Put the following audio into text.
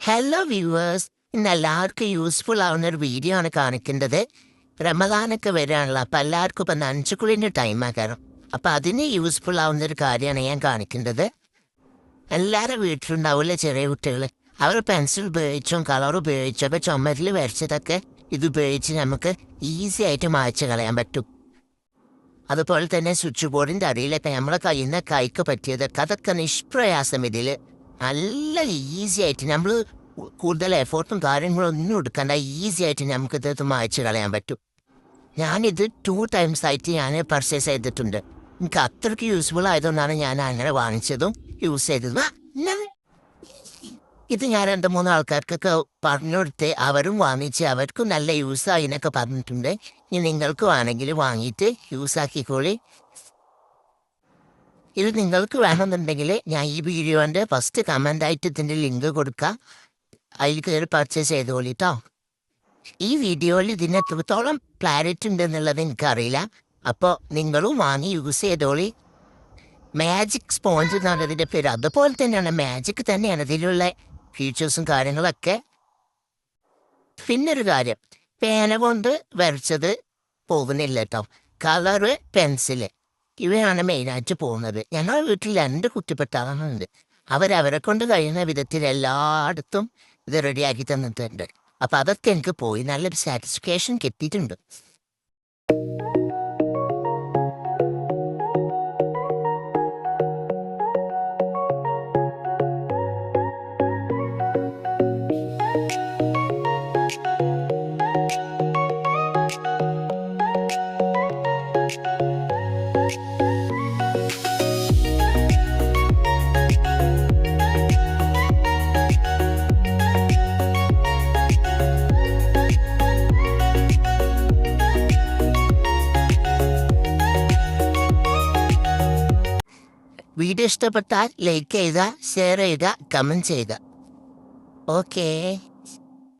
Hello viewers ഇന്ന് എല്ലാവർക്കും useful ആവുന്ന ഒരു വീഡിയോ ആണ് കാണിക്കേണ്ടത്. റമദാനൊക്കെ വരാനുള്ള അപ്പം എല്ലാവർക്കും ഇപ്പം നനച്ചുക്കുളിന്റെ ടൈം ആക്കാരം അപ്പം അതിന് യൂസ്ഫുൾ ആവുന്ന ഒരു കാര്യമാണ് ഞാൻ കാണിക്കേണ്ടത്. എല്ലാവരും വീട്ടിലുണ്ടാവില്ല ചെറിയ കുട്ടികൾ അവർ പെൻസിൽ ഉപയോഗിച്ചും കളർ ഉപയോഗിച്ചും അപ്പോൾ ചുമരിൽ വരച്ചതൊക്കെ ഇത് ഉപയോഗിച്ച് നമുക്ക് ഈസി ആയിട്ട് മായ്ച്ച് കളയാൻ പറ്റും. അതുപോലെ തന്നെ സ്വിച്ച് ബോർഡിന്റെ അടിയിലൊക്കെ നമ്മളെ കയ്യിൽ നിന്ന് കൈക്ക് പറ്റിയതൊക്കെ അതൊക്കെ നിഷ്പ്രയാസം ഇതിൽ നല്ല ഈസി ആയിട്ട് നമ്മൾ കൂടുതൽ എഫേർട്ടും കാര്യങ്ങളും ഒന്നും എടുക്കണ്ട. ഈസി ആയിട്ട് നമുക്ക് ഇത് മായ്ച്ച് കളയാൻ പറ്റും. ഞാനിത് ടു ടൈംസ് ആയിട്ട് ഞാൻ പർച്ചേസ് ചെയ്തിട്ടുണ്ട്. എനിക്ക് അത്രയ്ക്ക് യൂസ്ഫുൾ ആയതുകൊണ്ടാണ് ഞാൻ അങ്ങനെ വാങ്ങിച്ചതും യൂസ് ചെയ്തതും. ഇത്? ഞാൻ രണ്ട് മൂന്ന് ആൾക്കാർക്കൊക്കെ പറഞ്ഞു കൊടുത്ത് അവരും വാങ്ങിച്ച് അവർക്കും നല്ല യൂസ് ആയി എന്നൊക്കെ പറഞ്ഞിട്ടുണ്ട്. ഇനി നിങ്ങൾക്കും വേണമെങ്കിൽ വാങ്ങിയിട്ട് യൂസ് ആക്കിക്കോളി. ഇത് നിങ്ങൾക്ക് വേണമെന്നുണ്ടെങ്കിൽ ഞാൻ ഈ വീഡിയോന്റെ ഫസ്റ്റ് കമന്റ് ആയിട്ട് ഇതിന്റെ ലിങ്ക് കൊടുക്കുക അതിൽ കയറി പർച്ചേസ് ചെയ്തോളി കേട്ടോ ഈ വീഡിയോയിൽ ഇതിന് എത്രത്തോളം ക്ലാരിറ്റി ഉണ്ടെന്നുള്ളത് എനിക്കറിയില്ല. അപ്പോൾ നിങ്ങളും വാങ്ങി യൂസ് ചെയ്തോളി. മാജിക് സ്പോഞ്ച് എന്നാണ് ഇതിന്റെ പേര് അതുപോലെ തന്നെയാണ്. മാജിക് തന്നെയാണ് അതിലുള്ള ഫീച്ചേഴ്സും കാര്യങ്ങളൊക്കെ. പിന്നൊരു കാര്യം. പേന കൊണ്ട് വരച്ചത് പോകുന്നില്ല കേട്ടോ കളറ് പെൻസിൽ ഇവയാണ് മെയിനായിട്ട് പോകുന്നത്. ഞങ്ങളുടെ വീട്ടിൽ രണ്ട് കുട്ടിപ്പെട്ടാളുണ്ട് അവരവരെ കൊണ്ട് കഴിയുന്ന വിധത്തിൽ എല്ലായിടത്തും ഇത് റെഡിയാക്കി തന്നിട്ടുണ്ട്. അപ്പം അതൊക്കെ എനിക്ക് പോയി നല്ലൊരു സാറ്റിസ്ഫാക്ഷൻ കിട്ടിയിട്ടുണ്ട്. വീഡിയോ ഇഷ്ടപ്പെട്ടാൽ ലൈക്ക് ചെയ്യുക ഷെയർ ചെയ്യുക കമന്റ് ചെയ്യുക. ഓക്കേ.